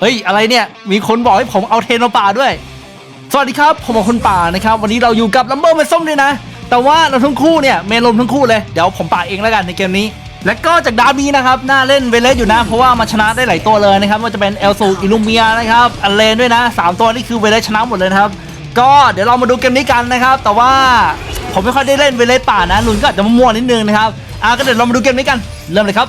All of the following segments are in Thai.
เฮ้ย อะไรเนี่ย มีคนบอกให้ผมเอาเทนมาป่าด้วย สวัสดีครับ ผมเป็นคนป่านะครับ วันนี้เราอยู่กับลัมเบอร์เมนส้มด้วยนะ แต่ว่าเราทั้งคู่เนี่ยเมลมทั้งคู่เลย เดี๋ยวผมป่าเองแล้วกันในเกมนี้ และก็จากดาร์บี้นะครับ น่าเล่นเวเลสอยู่นะ เพราะว่ามันชนะได้หลายตัวเลยนะครับว่าจะเป็นเอลซูอิลูเมียนะครับ อันเลนด้วยนะสามตัวนี่คือเวเลสชนะหมดเลยนะครับ ก็เดี๋ยวเรามาดูเกมนี้กันนะครับ แต่ว่าผมไม่ค่อยได้เล่นเวเลสป่านะลุนก็อาจจะมั่วๆนิดนึงนะครับ อะก็เดี๋ยวเรามาดูเกมนี้กัน เริ่มเลยครับ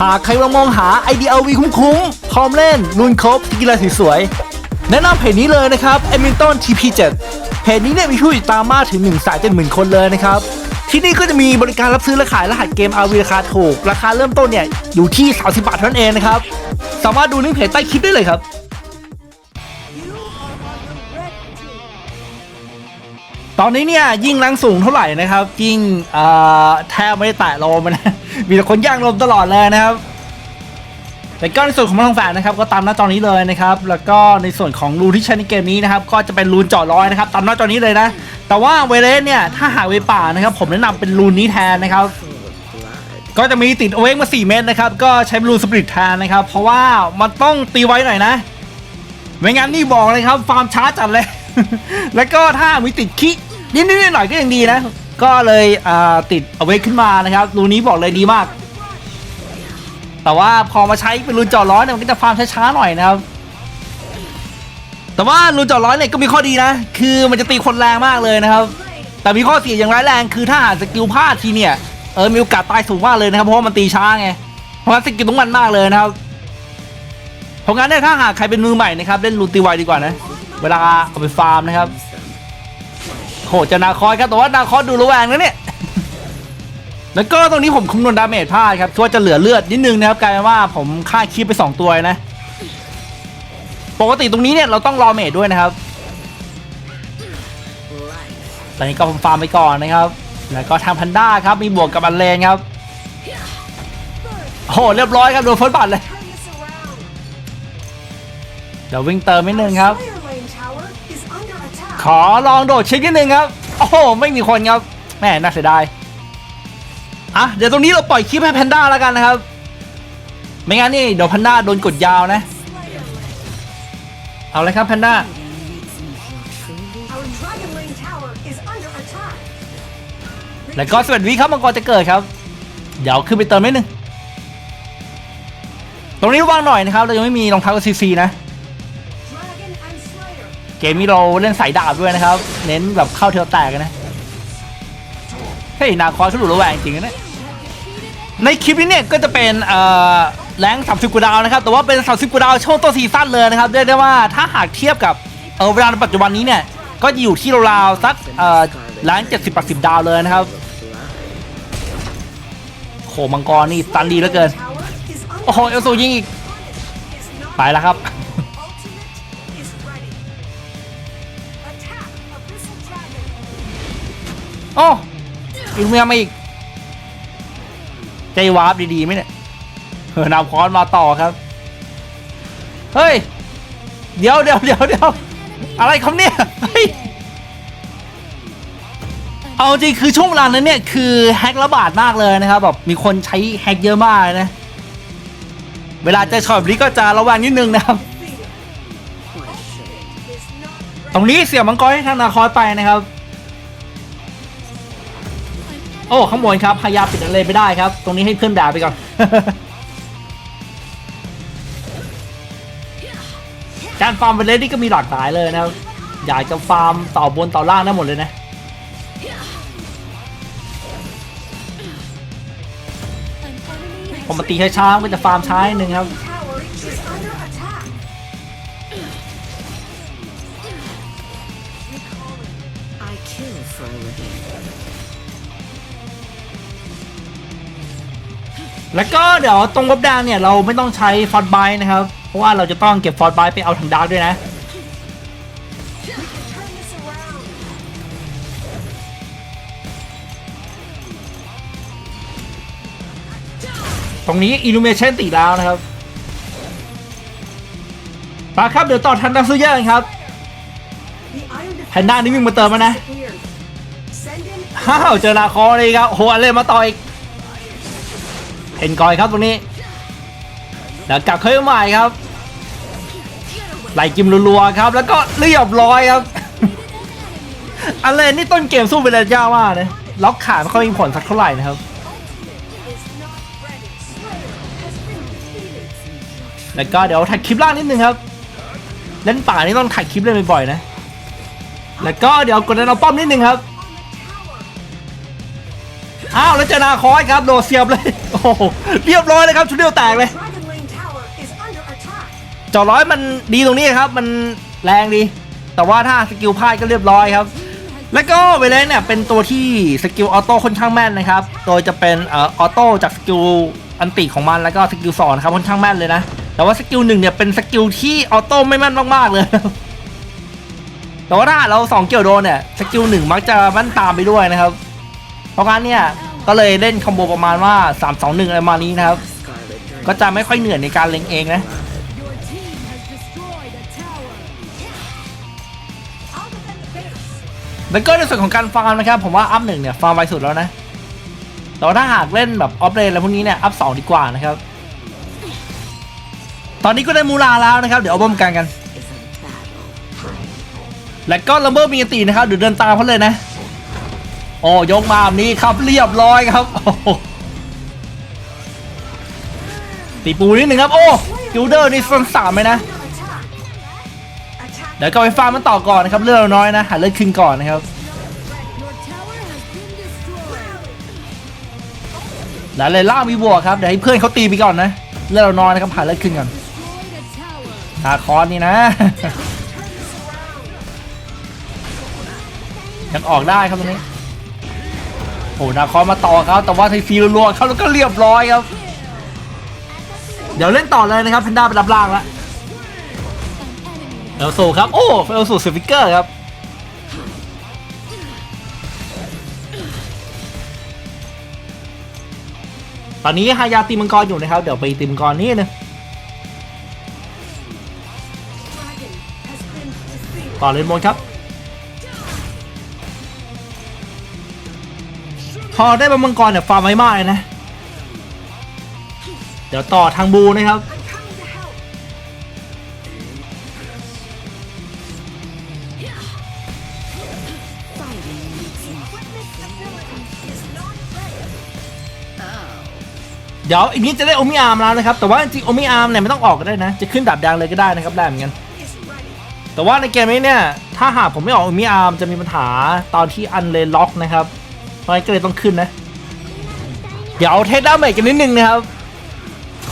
หากใครกำลังมองหาไอเดอวีคุ้มๆพร้อมเล่นลุนครบกีฬาสวยๆแนะนำเพจนี้เลยนะครับ e m i n t o n TP7 เพจนี้เนี่ยมีผู้ติดตามมากถึง1 3 7 0 0 0คนเลยนะครับที่นี่ก็จะมีบริการรับซื้อและขายรหัสเกม RV ราคาถูก ราคาเริ่มต้นเนี่ยอยู่ที่ 30 บาทเท่านั้นเองนะครับ สามารถดูลิงก์เพจใต้คลิปได้เลยครับ ตอนนี้เนี่ยยิ่งแรงสูงเท่าไหร่นะครับยิ่งแทบไม่ได้แตะลมนะมีแต่คนย่างลมตลอดเลยนะครับแต่ก็ในส่วนของทางแฝงนะครับก็ตามหน้าจอนี้เลยนะครับแล้วก็ในส่วนของรูที่ใช้ในเกมนี้นะครับก็จะเป็นรูนเจาะร้อยนะครับตามหน้าจอนี้เลยนะ แต่ว่าเวเลสเนี่ยถ้าหาเวป่านะครับผมแนะนำเป็นรูนนี้แทนนะครับ ก็จะมีติดเอเวกมา4เม็ดนะครับก็ใช้รูนสปริตแทนนะครับ เพราะว่ามันต้องตีไว้หน่อยนะไม่งั้นนี่บอกเลยครับฟาร์มช้าจัดเลย แล้วก็ถ้ามีติดคิ นิดๆหน่อยก็ยังดีนะ ก็เลยติดเอาไว้ขึ้นมานะครับรูนี้บอกเลยดีมาก แต่ว่าพอมาใช้เป็นรูนจอร้อยเนี่ยมันก็จะฟาร์มช้าๆหน่อยนะครับ แต่ว่ารูนจอร้อยเนี่ยก็มีข้อดีนะ คือมันจะตีคนแรงมากเลยนะครับ แต่มีข้อเสียอย่างร้ายแรงคือถ้าหากสกิลพลาดทีเนี่ยเออมีโอกาสตายสูงมากเลยนะครับเพราะว่ามันตีช้าไงเพราะงั้นสกิลต้องมันมากเลยนะครับเพราะงั้นเนี่ยถ้าหากใครเป็นมือใหม่นะครับเล่นรูนตีไวดีกว่านะ เวลาเอาไปฟาร์มนะครับ โหจะนาคอยครับแต่ว่านาคอยดูระแวงนะเนี่ยแล้วก็ตรงนี้ผมคำนวณดาเมจพลาดครับตัวจะเหลือเลือดนิดนึงนะครับกลายเป็นว่าผมฆ่าคีบไป 2 ตัวนะ ปกติตรงนี้เนี่ยเราต้องรอเมจด้วยนะครับตอนนี้ก็ผมฟาร์มไปก่อนนะครับ แล้วก็ทางพันด้าครับมีบวกกับอันเลนครับโอ้โหเรียบร้อยครับโดนเฟิร์สบัตเลยเดี๋ยววิ่งเติมนิดนึงครับ ขอลองโดดเช็คนิดนึงครับ โอ้โห ไม่มีคนครับแม่น่าเสียดายอะเดี๋ยวตรงนี้เราปล่อยคลิปให้แพนด้าแล้วกันนะครับ ไม่งั้นนี่เดี๋ยวแพนด้าโดนกดยาวนะ เอาเลยครับแพนด้าแล้วก็สวัสดีครับมังกรจะเกิดครับ เดี๋ยวขึ้นไปเติมนิดนึง ตรงนี้ระว่างหน่อยนะครับ เรายังไม่มีรองเท้าซีซีนะ เกมนี้เราเล่นสายดาบด้วยนะครับ เน้นแบบเข้าเทวแตกนะ เฮ้ย นาคอยเขาหลุดระแวงจริงๆนะเนี่ยในคลิปนี้เนี่ยก็จะเป็นเอ่อแรงสามสิบกว่าดาวนะครับ แต่ว่าเป็นสามสิบกว่าดาวช่วงต้นซีซั่นเลยนะครับเรียกได้ว่าถ้าหากเทียบกับเออเวลาในปัจจุบันนี้เนี่ย ก็อยู่ที่ราวๆสักเอ่อแรงเจ็ดสิบแปดสิบดาวเลยนะครับโหมังกรนี่ตันดีเหลือเกิน โอ้โห เอลซูยิงอีก ไปแล้วครับ โอ้อินเมียมาอีก ใจวาร์ปดีๆไหมเนี่ยเออนำคอนมาต่อครับ เฮ้ย เดี๋ยวเดี๋ยวเดี๋ยวเดี๋ยวอะไรครับเนี่ยเฮ้ยเอาจริงคือช่วงเวลานั้นเนี่ยคือแฮกระบาดมากเลยนะครับแบบมีคนใช้แฮกเยอะมากเลยนะ เวลาจอช็อตแบนี้ก็จะระวังนิดนึงนะครับ ตรงนี้เสียบมังกรให้ทางนาคอยไปนะครับ โอ้ข้างบนครับพยายามปิดอะไรไปได้ครับ ตรงนี้ให้เพื่อนด่าไปก่อนการฟาร์มเวเลสนี่ก็มีหลากหลายเลยนะครับอยากจะฟาร์มต่อบนต่อล่างได้หมดเลยนะผมมาตีช้าๆก็จะฟาร์มช้านิดนึงครับ แล้วก็เดี๋ยวตรงกบดางเนี่ยเราไม่ต้องใช้ฟอดไบนะครับ เพราะว่าเราจะต้องเก็บฟอร์ดไบไปเอาถังดาร์กด้วยนะ ตรงนี้อิลูเมชันติดแล้วนะครับมาครับเดี๋ยวต่อทันดัซุเยะกันครับแพนด้านี่วิ่งมาเติมมานะฮ้าวเจอนาคอเลยครับโอ้โหอะไรมาต่ออีก เห็นกอยครับตรงนี้ แล้วกลับเข้าใหม่ครับไล่กิมรัวๆครับ แล้วก็เรียบร้อยครับอะไรนี่ต้นเกมสู้ไปเลยยากมากนะล็อกขาไม่ค่อยมีผลสักเท่าไหร่นะครับ แล้วก็เดี๋ยวถ่ายคลิปล่างนิดนึงครับ เล่นป่านี่ต้องถ่ายคลิปเล่นบ่อยๆนะ แล้วก็เดี๋ยวกดดันเอาป้อมนิดนึงครับ อ้าวแล้วเจนาคอยครับโดดเสียบเลยโอ้เรียบร้อยเลยครับชุดเดียวแตกเลยจอร้อยมันดีตรงนี้ครับมันแรงดี แต่ว่าถ้าสกิลพลาดก็เรียบร้อยครับ แล้วก็เวเลนเนี่ยเป็นตัวที่สกิลออโต้ค่อนข้างแม่นนะครับ โดยจะเป็นออโต้จากสกิลอันติของมันแล้วก็สกิลสอนครับค่อนข้างแม่นเลยนะ แต่ว่าสกิลหนึ่งเนี่ยเป็นสกิลที่ออโต้ไม่แม่นมากๆเลย แต่ว่าถ้าเราสองเกี่ยวโดนเนี่ยสกิลหนึ่งมักจะแม่นตามไปด้วยนะครับ เพราะงั้นเนี่ย ก็เลยเล่นคอมโบประมาณว่า 3 2 1อะไรประมาณนี้นะครับ ก็จะไม่ค่อยเหนื่อยในการเล็งเองนะแล้วก็ในส่วนของการฟาร์มนะครับ ผมว่าอัพหนึ่งเนี่ยฟาร์มไวสุดแล้วนะแต่ว่าถ้าหากเล่นแบบออฟเลนอะไรพวกนี้เนี่ยอัพสองดีกว่านะครับ ตอนนี้ก็ได้มูลาแล้วนะครับ เดี๋ยวเอาบอมกันกัน แล้วก็ลัมเบอร์มีตีนะครับเดี๋ยวเดินตามเขาเลยนะ โอ้ยกมาแบบนี้ครับเรียบร้อยครับตีปูนิดหนึ่งครับ โอ้กิลเดอร์นี่ส่วนสามเลยนะ เดี๋ยวก็ไปฟาร์มมันต่อก่อนนะครับ เลือดเราน้อยนะ หาเลือดขึ้นก่อนนะครับ แล้วเลยล่ามีบวกครับ เดี๋ยวให้เพื่อนเขาตีไปก่อนนะ เลือดเราน้อยนะครับ หาเลือดขึ้นก่อนตาคอนนี่นะยังออกได้ครับตรงนี้ โอ้นาคอมาต่อครับ แต่ว่าไทฟีรัวๆเขาแล้วก็เรียบร้อยครับ เดี๋ยวเล่นต่อเลยนะครับแพนด้าไปรับล่างแล้วเอลสูครับโอ้เอลสูสฟิกเกอร์ครับตอนนี้ฮายาตีมังกรอยู่นะครับ เดี๋ยวไปตีมังกรนี่นะต่อเลนบนครับ พอได้บมังกรเนี่ยฟาร์มไว้มากเลยนะ เดี๋ยวต่อทางบูนะครับ เดี๋ยวอีกนิดจะได้โอมิอาร์มแล้วนะครับ แต่ว่าจริงๆโอมิอาร์มเนี่ยไม่ต้องออกก็ได้นะ จะขึ้นดับแดงเลยก็ได้นะครับได้เหมือนกันแต่ว่าในเกมนี้เนี่ย ถ้าหากผมไม่ออกโอมิอาร์มจะมีปัญหาตอนที่อันเลนล็อกนะครับ เพราะงั้นก็เลยต้องขึ้นนะ เดี๋ยวเอาเทสดาเมจกันนิดนึงนะครับ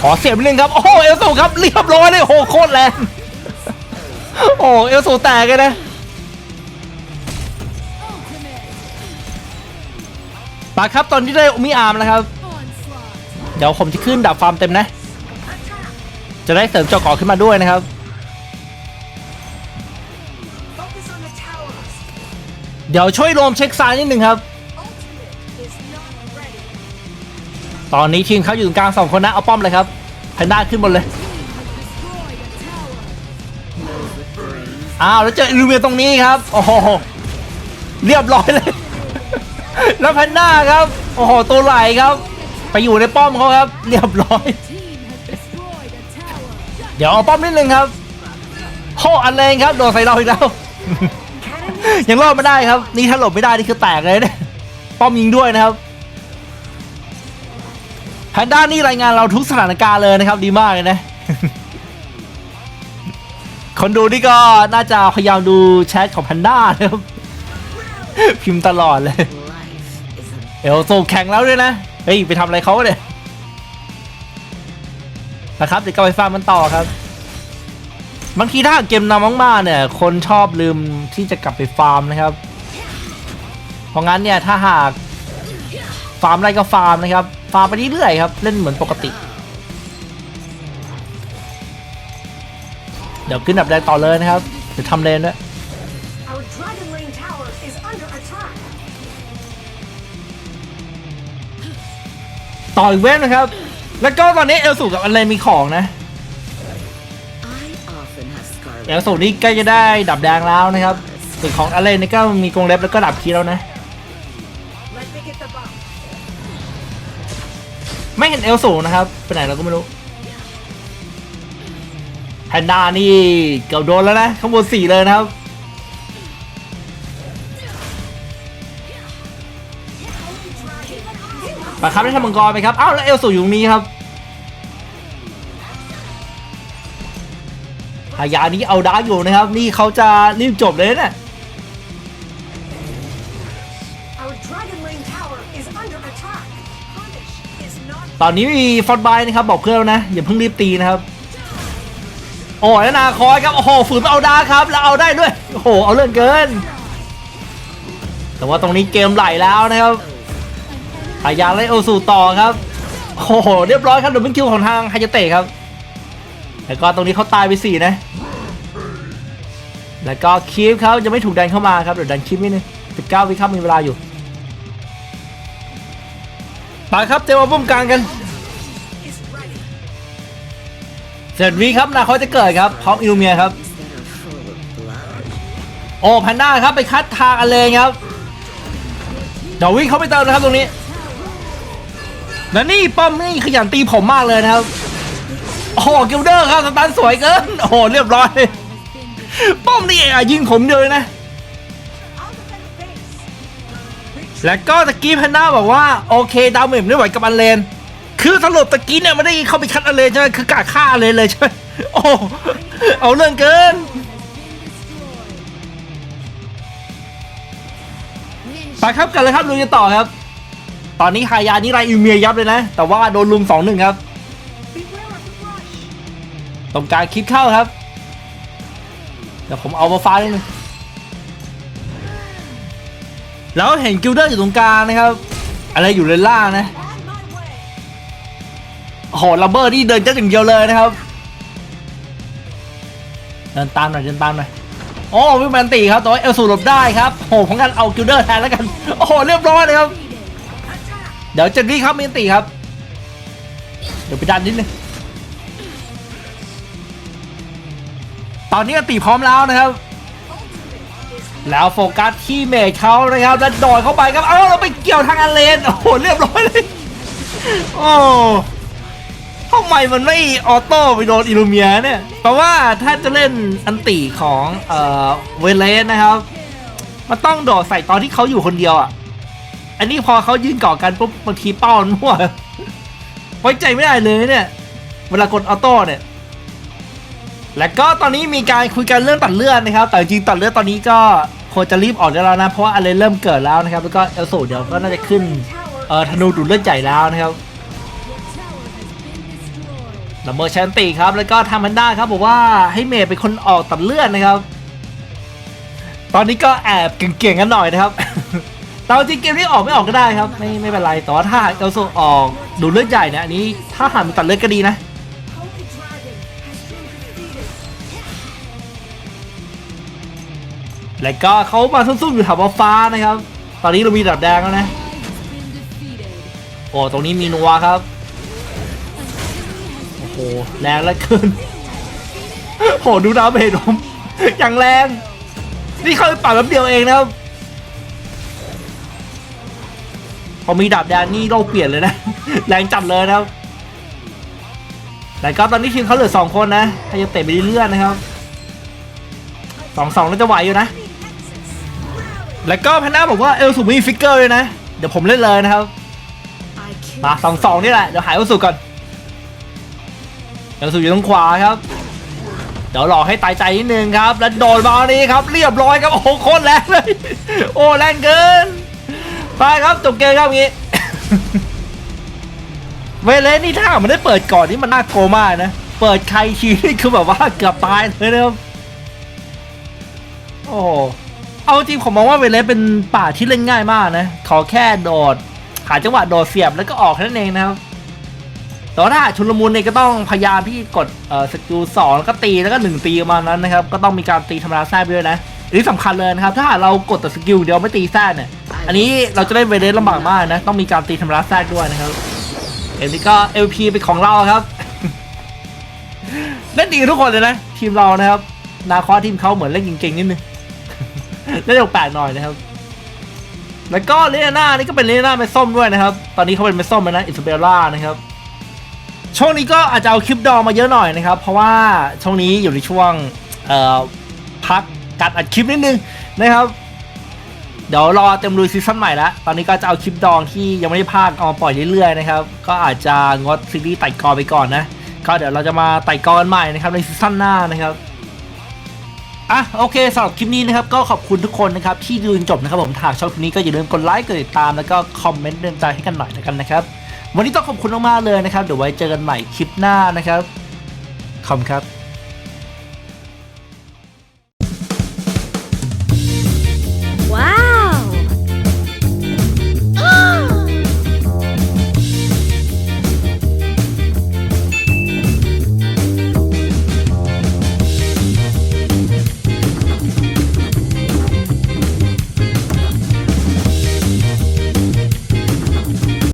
ขอเสียบนิดนึงครับ โอ้โหเอลสูครับเรียบร้อยเลยโหโคตรแรงโอ้เอลสูแตกเลยนะปาครับตอนที่ได้มิอาร์มแล้วครับ เดี๋ยวผมจะขึ้นดับฟาร์มเต็มนะ จะได้เสริมเจาะกาะขึ้นมาด้วยนะครับ เดี๋ยวช่วยรวมเช็คซ้ายนิดนึงครับ ตอนนี้ทีมเขาอยู่ตรงกลางสองคนนะ เอาป้อมเลยครับแพนด้าขึ้นบนเลย อ้าว แล้วเจออิลูเมียตรงนี้ครับ โอ้โห เรียบร้อยเลย แล้วแพนด้าครับ โอ้โห ตัวไหลครับ ไปอยู่ในป้อมเขาครับ เรียบร้อย เดี๋ยวเอาป้อมนิดนึงครับโหอันแรงครับ โดนใส่เราอีกแล้ว ยังรอดไม่ได้ครับ นี่ถ้าหลบไม่ได้นี่คือแตกเลยเนี่ย ป้อมยิงด้วยนะครับ แพนด้านี่รายงานเราทุกสถานการณ์เลยนะครับดีมากเลยนะ คนดูนี่ก็น่าจะพยายามดูแชทของแพนด้านะครับ พิมพ์ตลอดเลย เอลโซแข่งแล้วด้วยนะ เฮ้ย ไปทำอะไรเขาเนี่ยนะครับเดี๋ยวก็ไปฟาร์มมันต่อครับ บางทีถ้าเกมนำมากๆเนี่ย คนชอบลืมที่จะกลับไปฟาร์มนะครับ เพราะงั้นเนี่ยถ้าหากฟาร์มอะไรก็ฟาร์มนะครับาร์มไปเรื่อยๆครับ เล่นเหมือนปกติ เดี๋ยวขึ้นดับแดงต่อเลยนะครับเดี๋ยวทำเลนด้วย Our Dragon Lane tower is under attack. ต่ออีกเวฟนะครับ แล้วก็ตอนนี้เอลสูกับอันเลนมีของนะ I often have เอล scarlet สูนี่ใกล้จะได้ดับแดงแล้วนะครับส่วนของอันเลนนี่ก็มีกรงเล็บแล้วก็ดับคีย์แล้วนะ ไม่เห็นเอลสูงนะครับไปไหนเราก็ไม่รู้แพนด้านี่เกือบโดนแล้วนะข้างบนสี่เลยนะครับปะครับได้ทำมังกรไปครับ อ้าวแล้วเอลสูอยู่ตรงนี้ครับหายานี้เอาดาร์กอยู่นะครับ นี่เขาจะรีบจบเลยนะ ตอนนี้มีฟอนบายนะครับบอกเพื่อนแล้วนะอย่าเพิ่งรีบตีนะครับโอ้ยนาคอยครับโอ้โหฝืนไปเอาดาครับ แล้วเอาได้ด้วยโอ้โหเอาเรื่องเกิน แต่ว่าตรงนี้เกมไหลแล้วนะครับหายาไล่เอสูต่อครับโอ้โหเรียบร้อยครับเดบเบิลคิวของทางไฮยาเตะครับแล้วก็ตรงนี้เขาตายไปสี่นะ แล้วก็คีฟเขาจะไม่ถูกดันเข้ามาครับเดี๋ยวดันคีฟนิดนึงสิบเก้าวิครับมีเวลาอยู่ ไปครับเตรียมเอาปุ้มกลางกันเสร็จวีครับนาคอยจะเกิดครับพร้อมอิลูเมียครับ โอ้แพนด้าครับไปคัดทางอเลนครับเดี๋ยววิ่งเข้าไปเติมนะครับตรงนี้และนี่ป้อมนี่ขยันตีผมมากเลยนะครับโอ้โหกิลเดอร์ครับสตันสวยเกินโอ้โหเรียบร้อยป้อมนี่อยิงผมเดียวเลยนะ แล้วก็ตะกี้แพนด้าบอกว่าโอเคดาวเมจไม่ไหวกับอันเลน คือสรุปตะกี้เนี่ยไม่ได้เข้าไปคัดอันเลนใช่ไหมคือกาฆ่าอันเลนเลยใช่ไหมโอ้โหเอาเรื่องเกินไปครับกันเลยครับลุยกันต่อครับ ตอนนี้ฮายานี่ไรอิเมียยับเลยนะ แต่ว่าโดนลุมสองหนึ่งครับตรงกลางคลิปเข้าครับเดี๋ยวผมเอามาฟ้านิดนึง แล้วเห็นกิลเดอร์อยู่ตรงกลางนะครับ อะไรอยู่เลนล่างนะโอ้โหลัมเบอร์นี่เดินจัดอย่างเดียวเลยนะครับ เดินตามหน่อยเดินตามหน่อยโอ้วิงแมนตีครับแต่ว่าเอลสูหลบได้ครับโอ้โหผมกันเอากิลเดอร์แทนแล้วกัน โอ้โหเรียบร้อยเลยครับ เดี๋ยวจนนี่ครับมีนตีครับ เดี๋ยวไปดันนิดนึงตอนนี้อันตีพร้อมแล้วนะครับ แล้วโฟกัสที่เมจเขานะครับ แล้วโดดเข้าไปครับ เอ้าเราไปเกี่ยวทางอันเลน โอ้โห เรียบร้อยเลย โอ้ทำไมมันไม่ออโต้ไปโดนอิลูเมียเนี่ยแปลว่าถ้าจะเล่นอันตีของเอ่อเวเลสนะครับ มันต้องโดดใส่ตอนที่เขาอยู่คนเดียวอะ อันนี้พอเขายืนเกาะกันปุ๊บบางทีเป้ามันมั่วไว้ใจไม่ได้เลยเนี่ย เวลากดออโต้เนี่ย และก็ตอนนี้มีการคุยกันเรื่องตัดเลือดนะครับ แต่จริงตัดเลือดตอนนี้ก็ควรจะรีบออกได้แล้วนะ เพราะว่าอะไรเริ่มเกิดแล้วนะครับ แล้วก็เอลสูเดี๋ยวก็น่าจะขึ้นเอ่อธนูดูดเลือดใหญ่แล้วนะครับลัมเบอร์แชนตีครับ แล้วก็ทำมันได้ครับบอกว่าให้เมย์เป็นคนออกตัดเลือดนะครับ ตอนนี้ก็แอบเก่งๆกันหน่อยนะครับแต่เอาจริงเกมนี้ออกไม่ออกก็ได้ครับ ไม่ไม่เป็นไรแต่ว่าถ้าเอลโซออกดูดเลือดใหญ่เนี่ยอันนี้ถ้าหามีตัดเลือดก็ดีนะ แล้วก็เขามาซุ่มๆอยู่แถวฟ้านะครับ ตอนนี้เรามีดับแดงแล้วนะ โอ้ตรงนี้มีนัวครับ โอ้โหแรงเหลือเกินโหดูดาเมจผมอย่างแรง นี่เขาไปปรับแป๊บเดียวเองนะครับ พอมีดาบแดงนี่โลกเปลี่ยนเลยนะ แรงจัดเลยนะครับแต่ก็ตอนนี้ทีมเขาเหลือสองคนนะถ้าจะเตะไปเรื่อยๆนะครับสองสองน่าจะไหวอยู่นะ แล้วก็แพนด้าบอกว่าเอลสูมีฟิกเกอร์เลยนะ เดี๋ยวผมเล่นเลยนะครับ มาสองสองนี่แหละ เดี๋ยวหายวัสุก่อนวัสุอยู่ตรงขวาครับ เดี๋ยวรอกให้ตายใจนิดนึงครับ แล้วโดนมานี้ครับ เรียบร้อยครับ โอ้โหโคตรแรงเลย โอ้แรงเกิน ไปครับจบเกมครับงี้ เวเลสนี่ถ้ามันได้เปิดก่อนนี่มันน่าโกมากนะ เปิดใครทีนี่คือแบบว่าเกือบตายเลยนะครับโอ้ เอาจริงผมมองว่าเวเลสเป็นป่าที่เล่นง่ายมากนะ ขอแค่โดด หาจังหวะโดดเสียบแล้วก็ออกแค่นั้นเองนะครับแต่ว่าถ้าชุลมุนเนี่ยก็ต้องพยายามที่กดเอ่อสกิลสองแล้วก็ตีแล้วก็หนึ่งตีประมาณนั้นนะครับ ก็ต้องมีการตีธรรมดาแทรกไปด้วยนะอันนี้สำคัญเลยนะครับ ถ้าเรากดแต่สกิลเดียวไม่ตีแทรกเนี่ย อันนี้เราจะได้เวเลสลำบากมากนะ ต้องมีการตีธรรมดาแทรกด้วยนะครับเอ็นนี้ก็ LP เป็นของเราครับเล่นดีทุกคนเลยนะ ทีมเรานะครับ นาคอทีมเขาเหมือนเล่นเก่งๆนิดนึง เล่นแปลกหน่อยนะครับ แล้วก็เลน่านี่ก็เป็นเลน่าเมส้มด้วยนะครับ ตอนนี้เขาเป็นเมส้มแล้วนะอิสเบลล่านะครับช่วงนี้ก็อาจจะเอาคลิปดองมาเยอะหน่อยนะครับ เพราะว่าช่วงนี้อยู่ในช่วงพักการอัดคลิปนิดนึงนะครับ เดี๋ยวรอเต็มลุยซีซั่นใหม่แล้ว ตอนนี้ก็จะเอาคลิปดองที่ยังไม่ได้พากเอามาปล่อยเรื่อยๆนะครับ ก็อาจจะงดซีรีส์ไต่กอไปก่อนนะ ก็เดี๋ยวเราจะมาไต่กอกันใหม่นะครับในซีซั่นหน้านะครับ อะโอเคสำหรับคลิปนี้นะครับก็ขอบคุณทุกคนนะครับที่ดูจนจบนะครับผมถ้าชอบคลิปนี้ก็อย่าลืมกดไลค์กดติดตามแล้วก็คอมเมนต์เดินใจให้กันหน่อยนะกันนะครับ วันนี้ต้องขอบคุณมากๆเลยนะครับเดี๋ยวไว้เจอกันใหม่คลิปหน้านะครับขอบคุณครับ